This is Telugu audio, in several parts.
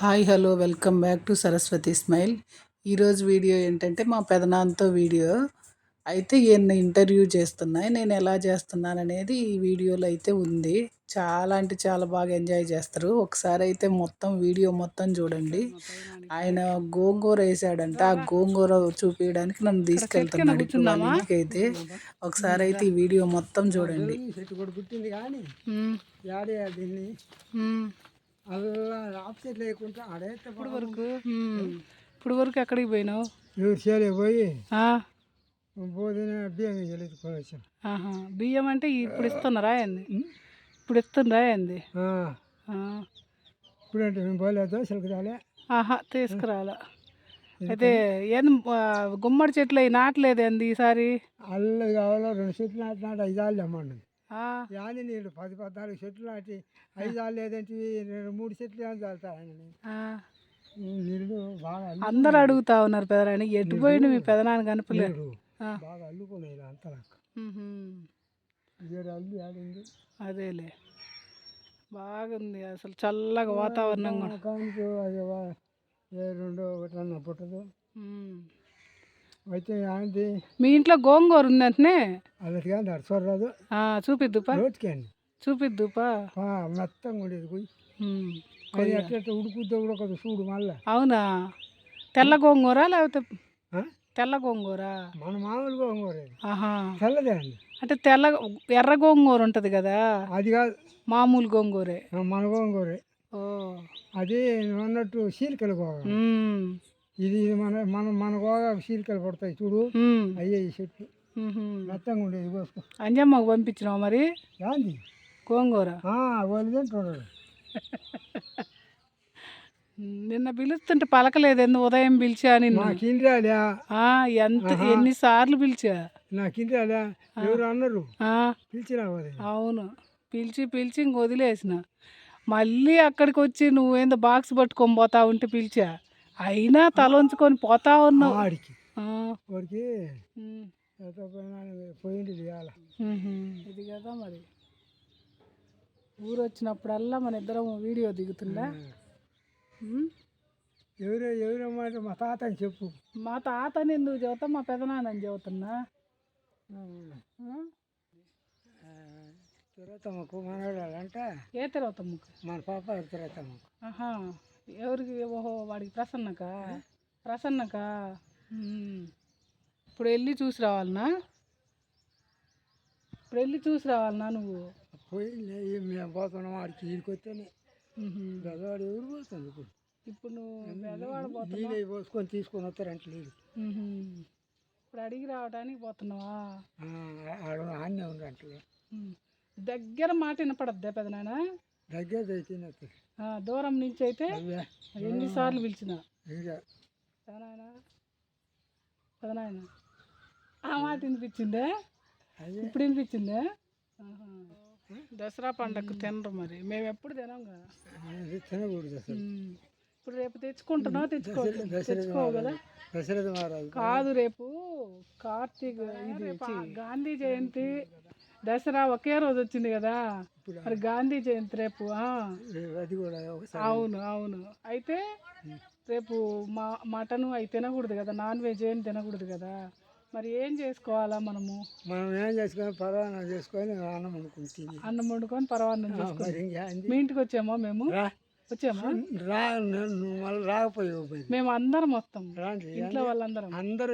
Hi hello welcome back to Saraswathi smile. ఈరోజు వీడియో ఏంటంటే మా పెదనాన్నతో వీడియో. అయితే ఈయన ఇంటర్వ్యూ చేస్తున్నాయి. నేను ఎలా చేస్తున్నాను అనేది ఈ వీడియోలో అయితే ఉంది. చాలా అంటే చాలా బాగా ఎంజాయ్ చేస్తారు. ఒకసారి అయితే మొత్తం వీడియో మొత్తం చూడండి. ఆయన గోంగూర వేసాడంట. ఆ గోంగూర చూపించడానికి నన్ను తీసుకెళ్తున్నాడు ఇంటికైతే ఒకసారి అయితే ఈ వీడియో మొత్తం చూడండి. అలా ఆప్సెట్ లేకుండా ఇప్పుడు వరకు? ఇప్పుడు వరకు ఎక్కడికి పోయినావు? ఎవరు చేయలే పోయి పోదిన బియ్యం వెళ్ళుకొని వచ్చాం. బియ్యం అంటే ఇప్పుడు ఇస్తున్నారా ఏంది? ఇప్పుడు ఇస్తుందా ఏంది. ఇప్పుడంటే మేము పోలేదు? దోశలకు రాలే. ఆహా తీసుకురాలా. అయితే ఏం గుమ్మడి చెట్లు అవి నాటలేదు ఏంది ఈసారి? అల్లది కావాలో? రెండు చెట్లు నాటి నాటి ఐదు ఆళ్ళు అమ్మండి యాని నీళ్ళు పది పద్నాలుగు చెట్లు నాటి ఐదు ఆళ్ళు లేదంటే రెండు మూడు చెట్లు ఏం చల్లుతాయని ఆ. నీళ్ళు బాగా అందరు అడుగుతా ఉన్నారు పెదనాన్ని ఎటు పోయిండు మీ పెదనాన్న కనుపలేదు. బాగా అల్లుకున్నాయి అంతా నాకు. ఏడు అల్లు ఆడింది అదేలే. బాగుంది అసలు చల్లగా వాతావరణం కూడా. రెండో ఒకటి అన్న పుట్టదు. అయితే ఆంటీ మీ ఇంట్లో గోంగూర ఉందంటనే అల్లటిగా నడుచోరాదు చూపిద్దుపా. రోడ్డుకండి చూపిద్దుపా. మెత్తంగా ఉండేది. అది అట్లా ఉడుకుద్దో కూడా ఒక చూడు మళ్ళా. అవునా? తెల్ల గోంగూర లేకపోతే? తెల్ల గోంగూర? మన మామూలుగా ఉంగోరేది ఆహా. తెల్లదే అండి. అంటే తెల్ల ఎర్ర గోంగూర ఉంటుంది కదా? అది కాదు. మామూలు గోంగూరే. మన గోంగూరే. ఓ. అది నువ్వు అన్నట్టు చీలికలు గోగ ఉమ్. ఇది మన మన మన గోగ చీలికలు పడతాయి చూడు. అయ్యే ఈ ఉహుం. మెత్తంగా ఉండేది కోసుకో అంజమ్మకు పంపించినావు మరి? గాంధీ గోంగూర. వాళ్ళు ఉమ్, నిన్న పిలుస్తుంటే పలకలేదు ఎందు ఉదయం పిలిచా నిన్ను? నాకు ఆ, ఎంత ఎన్నిసార్లు పిలిచా? నాకు ఇంద్రాలే ఎవరు అన్నారు? పిలిచినా అవును. పిలిచి పిలిచి ఇంక వదిలేసిన. మళ్ళీ అక్కడికి వచ్చి నువ్వేందో బాక్స్ పట్టుకొని పోతా ఉంటే పిలిచా. అయినా తల ఉంచుకొని పోతా ఉన్నావు. వాడికి పోయినా పోయింది ఇవాళ. ఇది కదా మరి. ఊరు వచ్చినప్పుడల్లా మన ఇద్దరం వీడియో దిగుతుందా? ఎవరో ఎవరో మాట మా తాత అని చెప్పు. మా తాతని ఎందుకు చెబుతా? మా పెదనాన్నని చెబుతున్నా. ఆ? తిరగతమ్మకు మనవాళ్ళంట ఏ తిరుగుతాముకు మన పాప తిరగతమ్మకు. ఆహా. ఎవరికి? ఓహో వాడికి ప్రసన్నక? ప్రసన్నక. ఇప్పుడు వెళ్ళి చూసి రావాలనా? ఇప్పుడు వెళ్ళి చూసి రావాలనా నువ్వు? పోయి మేము పోతున్నాం వాడికి ఈడికి వస్తేనే ఉహుం. పెద్దవాడు ఎవరు పోతుంది ఇప్పుడు? ఇప్పుడు నువ్వు పెదవాడ పోతున్నావు? పోసుకొని తీసుకొని వస్తారంట ఉహుం. ఇప్పుడు అడిగి రావడానికి పోతున్నావా? ఆడ ఆన్నే ఉందంట ఉమ్. దగ్గర మాట వినపడద్దా పెదనాన్న దగ్గర అయితే దూరం నుంచి అయితే ఎన్నిసార్లు పిలిచిన. పెదనాయన? ఆ మాట వినిపించిందే? ఇప్పుడు వినిపించిందే? ఆహా. దసరా పండగకు తినరు మరి. మేము ఎప్పుడు తినాం కదా. తినకూడదు. ఇప్పుడు రేపు తెచ్చుకుంటున్నావు? తెచ్చుకో తెచ్చుకోవు కదా. రేపు కార్తీక ఇది గాంధీ జయంతి. దసరా ఒకే రోజు వచ్చింది కదా? మరి గాంధీ జయంతి రేపు. అది కూడా అవును అవును. అయితే రేపు మా మటన్ అవి తినకూడదు కదా నాన్ వెజ్ ఏం తినకూడదు కదా? మరి ఏం చేసుకోవాలా మనము? మనం ఏం చేసుకొని పర్వాలేదు చేసుకొని అన్నం తిని. అన్నం వండుకొని పరవాన్నం చేసుకొని. మీ ఇంటికి వచ్చామా మేము? వచ్చామా? రా మళ్ళీ రాకపోయావు మేము అందరం వస్తాం. ఇంట్లో వాళ్ళందరం. అందరూ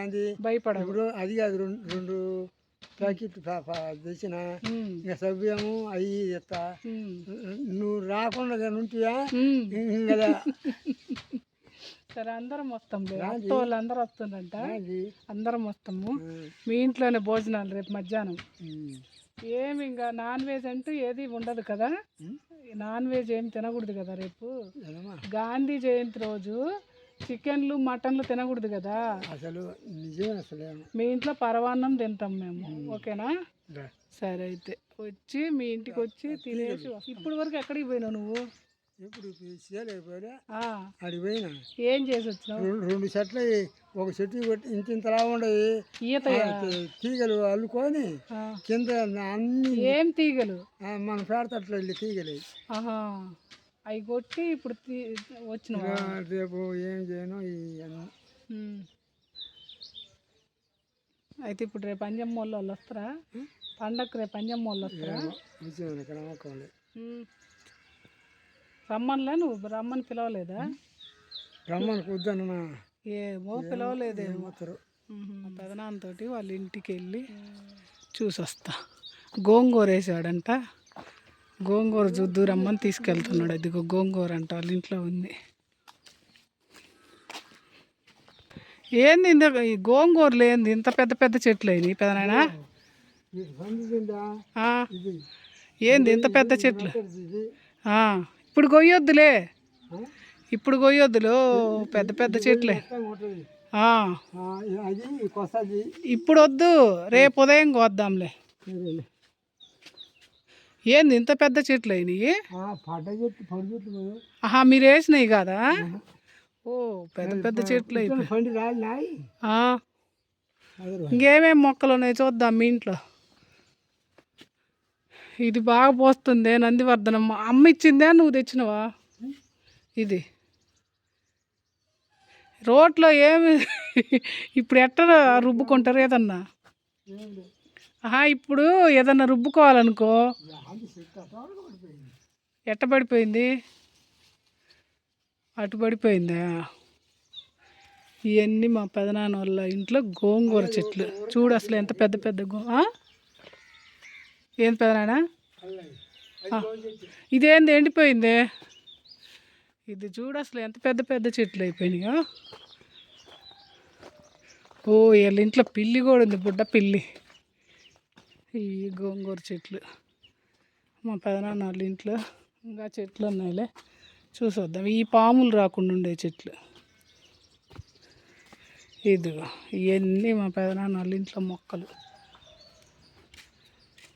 అంది. భయపడవు ఇప్పుడు అది కాదు రెండు ప్యాకెట్ తెచ్చిన ఇంకా సభ్యము అవి ఇస్తా ఉమ్, నువ్వు రాకుండా ఉంటివా. ఇంకా సరే అందరం వస్తాం అత్త వాళ్ళు అందరూ వస్తుందంట. అందరం వస్తాము. మీ ఇంట్లోనే భోజనాలు రేపు మధ్యాహ్నం. ఏమి ఇంకా నాన్ వెజ్ అంటూ ఏది ఉండదు కదా. నాన్ వెజ్ ఏం తినకూడదు కదా రేపు? గాంధీ జయంతి రోజు చికెన్లు మటన్లు తినకూడదు కదా? అసలు నిజమే అసలు. మీ ఇంట్లో పరవాన్నం తింటాం మేము. ఓకేనా. సరే అయితే. వచ్చి మీ ఇంటికి వచ్చి తినేసి. ఇప్పుడు వరకు ఎక్కడికి పోయినావు నువ్వు? ఇప్పుడు చేయలేకపోయా ఆ, అడిగి పోయినా. ఏం చేసి వచ్చినావు? రెండు చెట్లు ఒక చెట్టు కొట్టి ఇంత ఇంతలా ఉండయి. ఈత తీగలు అల్లుకొని కింద అన్ని ఏం తీగలు? మన పేడతట్లో వెళ్ళి తీగలు అవి కొట్టి ఇప్పుడు ఇక రేపు ఏం చేయను. అయితే ఇప్పుడు రేపు అంజమ్మ వాళ్ళు వాళ్ళు వస్తారా? పండగకు రేపు అంజమ్మ వాళ్ళు వస్తారా. రమ్మనిలే నువ్వు? రమ్మని పిలవలేదా? రమ్మని కుద్దన్న ఏమో పిలవలేదేమో. పెదనాన్నతోటి వాళ్ళ ఇంటికి వెళ్ళి చూసి వస్తా గోంగూర వేసాడంట గోంగూర చూద్దు రమ్మని తీసుకెళ్తున్నాడు. అదిగో గోంగూర అంట వాళ్ళ ఇంట్లో ఉంది. ఏంది ఇంత ఈ గోంగూరలు ఏంది? ఇంత పెద్ద పెద్ద చెట్లు అయినాయి పెదనాయనా ఏంది ఇంత పెద్ద చెట్లు? ఇప్పుడు కొయ్యొద్దులే? ఇప్పుడు కొయ్యొద్దులు. పెద్ద పెద్ద చెట్లే. ఇప్పుడు వద్దు. రేపు ఉదయం కోద్దాంలే. ఏంది ఇంత పెద్ద చెట్లు అయినాయి. ఆహా మీరు వేసినాయి కదా ఓ పెద్ద పెద్ద చెట్లు అయిపోయి ఇతను పండి రాలి నాయి. ఆ, అదే ఇంకేమేం మొక్కలు ఉన్నాయి చూద్దాం మీ ఇంట్లో. ఇది బాగా పోస్తుంది నందివర్ధనం. అమ్మ ఇచ్చిందా నువ్వు తెచ్చినవా? ఇది. రోట్లో ఏమి ఇప్పుడు ఎట్ట రుబ్బుకుంటారు ఏదన్నా? ఇప్పుడు ఏదన్నా రుబ్బుకోవాలనుకో. ఎట్ట పడిపోయింది? అటు పడిపోయిందా? ఇవన్నీ మా పెదనాన్న వాళ్ళ ఇంట్లో గోంగూర చెట్లు. చూడు అసలు ఎంత పెద్ద పెద్ద గో ఏంది ఏం పెదనాన్న? ఇదేంది ఎండిపోయింది? ఇది చూడు అసలు ఎంత పెద్ద పెద్ద చెట్లు అయిపోయినాయో. ఓ వీళ్ళ ఇంట్లో పిల్లి కూడా ఉంది బుడ్డ పిల్లి. ఈ గోంగూర చెట్లు. మా పెదనాన్న వాళ్ళ ఇంట్లో ఇంకా చెట్లు ఉన్నాయిలే. చూసొద్దాం. ఈ పాములు రాకుండా ఉండే చెట్లు. ఇదిగో ఇవన్నీ మా పెదనాన్న వాళ్ళ ఇంట్లో మొక్కలు.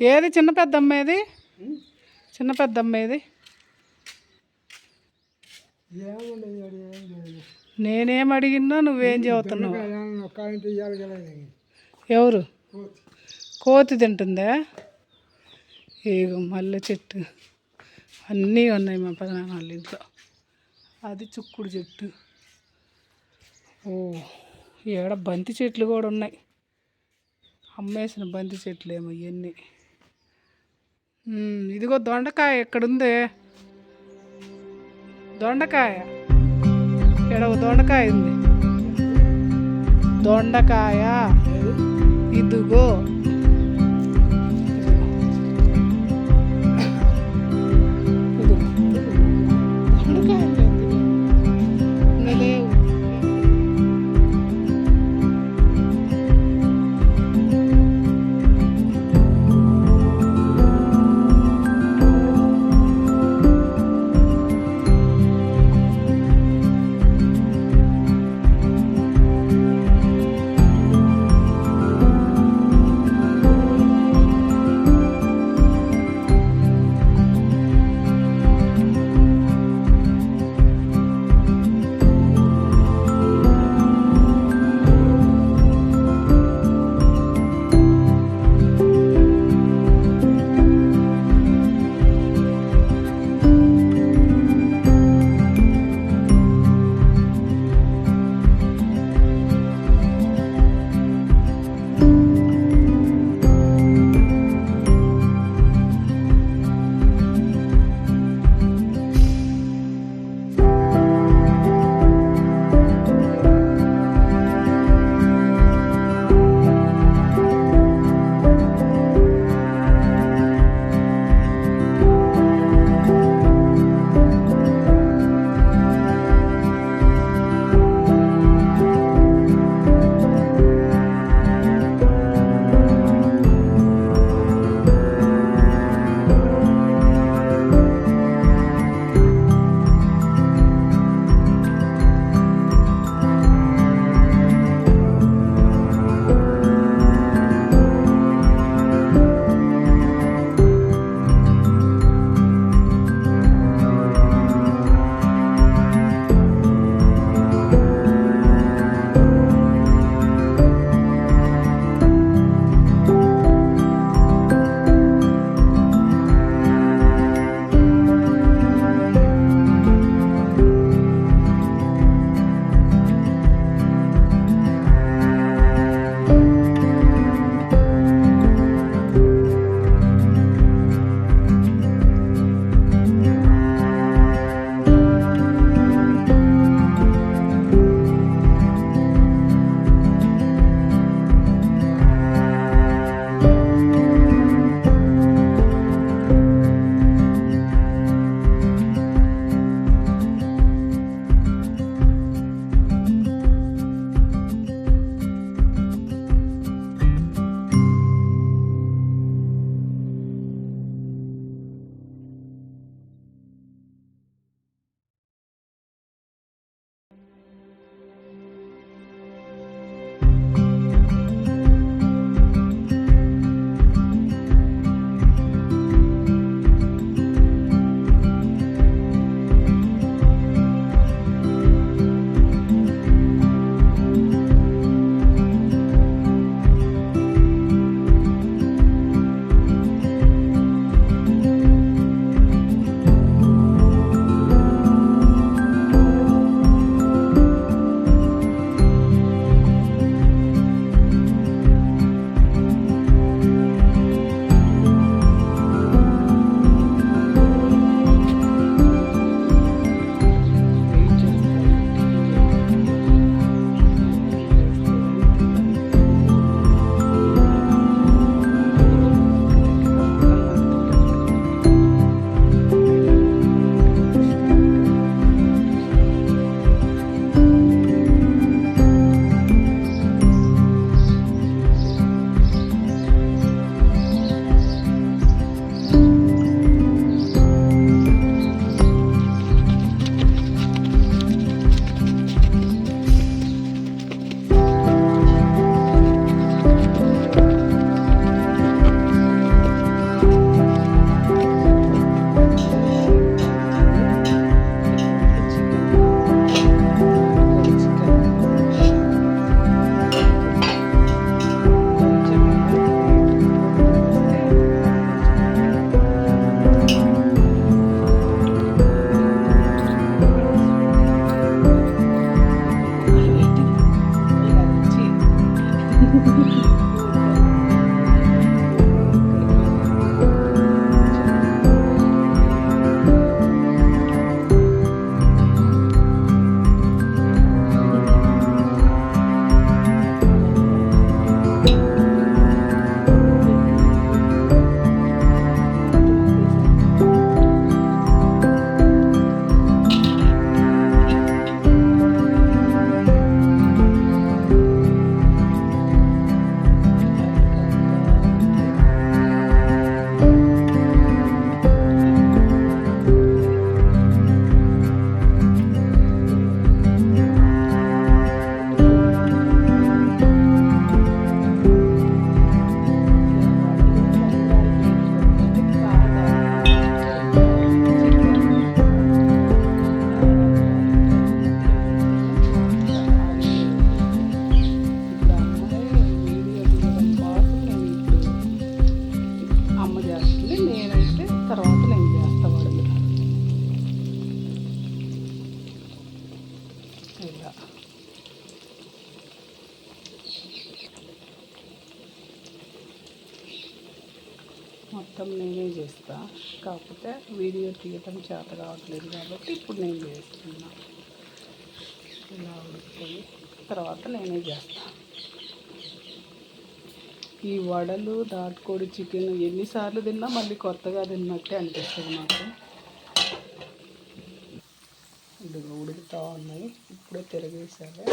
ఏది చిన్న పెద్ద అమ్మేది చిన్న పెద్ద అమ్మేది ఏముండదు ఆడ ఏం లేదు నేనేం అడిగినా నువ్వేం చెబుతున్నావు ఎవరు? కోతి. తింటుందా? ఏగో మల్లె చెట్టు. అన్నీ ఉన్నాయి మా పదనాన్న వాళ్ళ ఇంట్లో. అది చుక్కుడు చెట్టు. ఓ ఈడ బంతి చెట్లు కూడా ఉన్నాయి. అమ్మేసిన బంతి చెట్లు ఏమో ఇవన్నీ ఇదిగో దొండకాయ ఎక్కడుంది? దొండకాయ? ఇక్కడ ఒక దొండకాయ ఉంది. దొండకాయ. ఇదిగో. చేస్తా. కాకపోతే వీడియో తీయటం చేత కావట్లేదు కాబట్టి ఇప్పుడు నేను చేస్తున్నా. ఇలా ఉడికిపోయి తర్వాత నేనే చేస్తా. ఈ వడలు దాటుకోడి చికెన్ ఎన్నిసార్లు తిన్నా మళ్ళీ కొత్తగా తిన్నట్టే అనిపిస్తుంది నాకు. ఇదిగో ఉడుకుతూ ఉన్నాయి. ఇప్పుడే తిరగేసాలి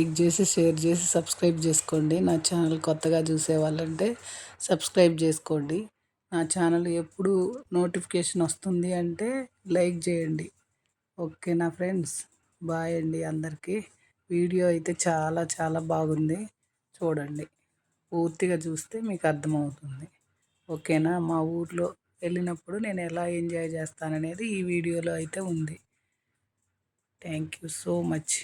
లైక్ చేసి షేర్ చేసి సబ్స్క్రైబ్ చేసుకోండి. నా ఛానల్ కొత్తగా చూసే వాళ్ళంటే సబ్స్క్రైబ్ చేసుకోండి. నా ఛానల్ ఎప్పుడు నోటిఫికేషన్ వస్తుంది అంటే లైక్ చేయండి. ఓకేనా ఫ్రెండ్స్ బాయ్ అండి అందరికీ. వీడియో అయితే చాలా చాలా బాగుంది. చూడండి. పూర్తిగా చూస్తే మీకు అర్థమవుతుంది. ఓకేనా? మా ఊర్లో వెళ్ళినప్పుడు నేను ఎలా ఎంజాయ్ చేస్తాననేది ఈ వీడియోలో అయితే ఉంది. Thank you so much.